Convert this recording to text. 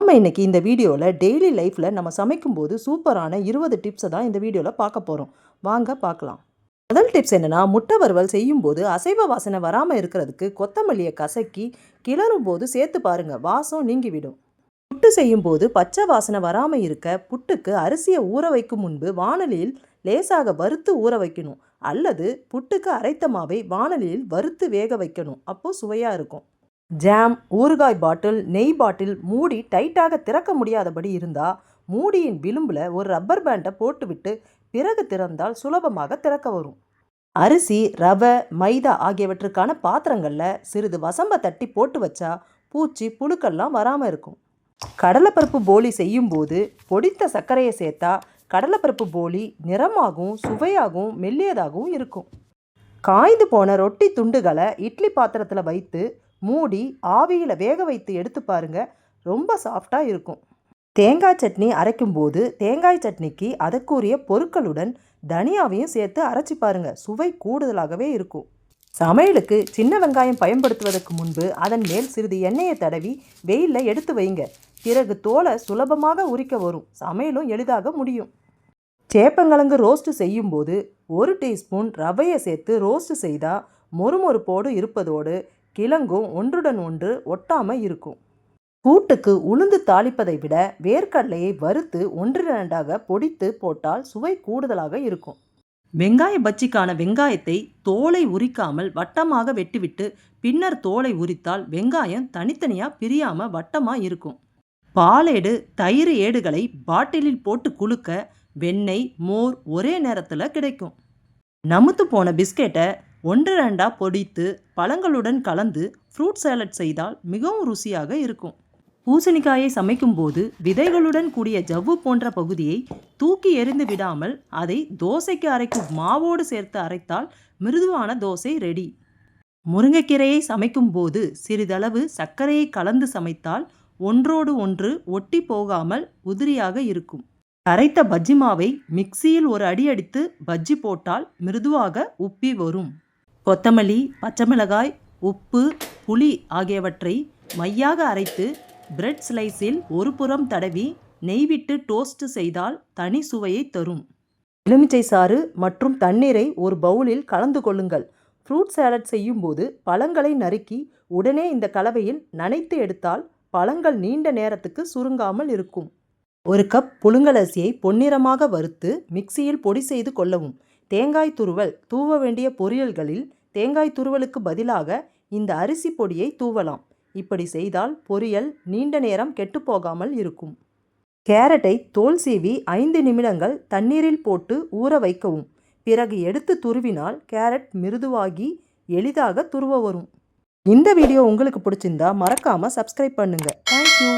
நம்ம இன்றைக்கி இந்த வீடியோவில் டெய்லி லைஃப்பில் நம்ம சமைக்கும்போது சூப்பரான இருபது டிப்ஸை தான் இந்த வீடியோவில் பார்க்க போகிறோம் வாங்க பார்க்கலாம். முதல் டிப்ஸ் என்னென்னா முட்டை வறுவல் செய்யும்போது அசைவ வாசனை வராமல் இருக்கிறதுக்கு கொத்தமல்லியை கசக்கி கிளறும் போது சேர்த்து பாருங்கள் வாசம் நீங்கிவிடும். புட்டு செய்யும்போது பச்சை வாசனை வராமல் இருக்க புட்டுக்கு அரிசியை ஊற வைக்கும் முன்பு வானலியில் லேசாக வறுத்து ஊற வைக்கணும். அல்லது புட்டுக்கு அரைத்த மாவை வாணலியில் வறுத்து வேக வைக்கணும். அப்போது சுவையாக இருக்கும். ஜாம் ஊறுகாய் பாட்டில் நெய் பாட்டில் மூடி டைட்டாக திறக்க முடியாதபடி இருந்தால் மூடியின் விளிம்பில் ஒரு ரப்பர் பேண்டை போட்டுவிட்டு பிறகு திறந்தால் சுலபமாக திறக்க வரும். அரிசி ரவை மைதா ஆகியவற்றுக்கான பாத்திரங்களில் சிறிது வசம்ப தட்டி போட்டு வச்சா பூச்சி புழுக்கெல்லாம் வராமல் இருக்கும். கடலைப்பருப்பு போலி செய்யும்போது பொடித்த சர்க்கரையை சேர்த்தா கடலைப்பருப்பு போலி நிறமாகவும் சுவையாகவும் மெல்லியதாகவும் இருக்கும். காய்ந்து போன ரொட்டி துண்டுகளை இட்லி பாத்திரத்தில் வைத்து மூடி ஆவியில் வேக வைத்து எடுத்து பாருங்க. ரொம்ப சாஃப்டாக இருக்கும். தேங்காய் சட்னி அரைக்கும்போது தேங்காய் சட்னிக்கு அதற்குரிய பொருட்களுடன் தனியாவையும் சேர்த்து அரைச்சி பாருங்க. சுவை கூடுதலாகவே இருக்கும். சமையலுக்கு சின்ன வெங்காயம் பயன்படுத்துவதற்கு முன்பு அதன் மேல் சிறிது எண்ணெயை தடவி வெயிலில் எடுத்து வைங்க. பிறகு தோலை சுலபமாக உரிக்க வரும். சமையலும் எளிதாக முடியும். சேப்பங்கிழங்கு ரோஸ்ட் செய்யும்போது ஒரு டீஸ்பூன் ரவையை சேர்த்து ரோஸ்ட் செய்தால் மொறுமொறுப்போடு இருப்பதோடு கிழங்கும் ஒன்றுடன் ஒன்று ஒட்டாமல் இருக்கும். கூட்டுக்கு உளுந்து தாளிப்பதை விட வேர்க்கடலையை வறுத்து ஒன்று இரண்டாக பொடித்து போட்டால் சுவை கூடுதலாக இருக்கும். வெங்காய பஜ்ஜிக்கான வெங்காயத்தை தோலை உரிக்காமல் வட்டமாக வெட்டிவிட்டு பின்னர் தோலை உரித்தால் வெங்காயம் தனித்தனியாக பிரியாமல் வட்டமாக இருக்கும். பாலேடு தயிர் ஏடுகளை பாட்டிலில் போட்டு குலுக்க வெண்ணெய் மோர் ஒரே நேரத்தில் கிடைக்கும். நமுத்து போன பிஸ்கெட்டை ஒன்று ரெண்டாக பொடித்து பழங்களுடன் கலந்து ஃப்ரூட் சாலட் செய்தால் மிகவும் ருசியாக இருக்கும். பூசணிக்காயை சமைக்கும்போது விதைகளுடன் கூடிய ஜவ்வு போன்ற பகுதியை தூக்கி எறிந்து விடாமல் அதை தோசைக்கு அரைக்கும் மாவோடு சேர்த்து அரைத்தால் மிருதுவான தோசை ரெடி முருங்கைக்கீரையை சமைக்கும்போது சிறிதளவு சர்க்கரையை கலந்து சமைத்தால் ஒன்றோடு ஒன்று ஒட்டி போகாமல் உதிரியாக இருக்கும். அரைத்த பஜ்ஜி மாவை மிக்சியில் ஒரு அடி அடித்து பஜ்ஜி போட்டால் மிருதுவாக உப்பி வரும். கொத்தமல்லி பச்சை மிளகாய் உப்பு புளி ஆகியவற்றை மையாக அரைத்து பிரெட் ஸ்லைஸில் ஒரு புறம் தடவி நெய் விட்டு டோஸ்ட் செய்தால் தனி சுவையை தரும். எலுமிச்சை சாறு மற்றும் தண்ணீரை ஒரு பவுலில் கலந்து கொள்ளுங்கள். ஃப்ரூட் சாலட் செய்யும்போது பழங்களை நறுக்கி உடனே இந்த கலவையில் நனைத்து எடுத்தால் பழங்கள் நீண்ட நேரத்துக்கு சுருங்காமல் இருக்கும். ஒரு கப் புழுங்கலரிசியை பொன்னிறமாக வறுத்து மிக்சியில் பொடி செய்து கொள்ளவும். தேங்காய் துருவல் தூவ வேண்டிய பொரியல்களில் தேங்காய் துருவலுக்கு பதிலாக இந்த அரிசி பொடியை தூவலாம். இப்படி செய்தால் பொரியல் நீண்ட நேரம் கெட்டுப்போகாமல் இருக்கும். கேரட்டை தோல் சீவி ஐந்து நிமிடங்கள் தண்ணீரில் போட்டு ஊற வைக்கவும். பிறகு எடுத்து துருவினால் கேரட் மிருதுவாகி எளிதாக துருவ வரும். இந்த வீடியோ உங்களுக்கு பிடிச்சிருந்தா மறக்காமல் சப்ஸ்கிரைப் பண்ணுங்கள் தேங்க்யூ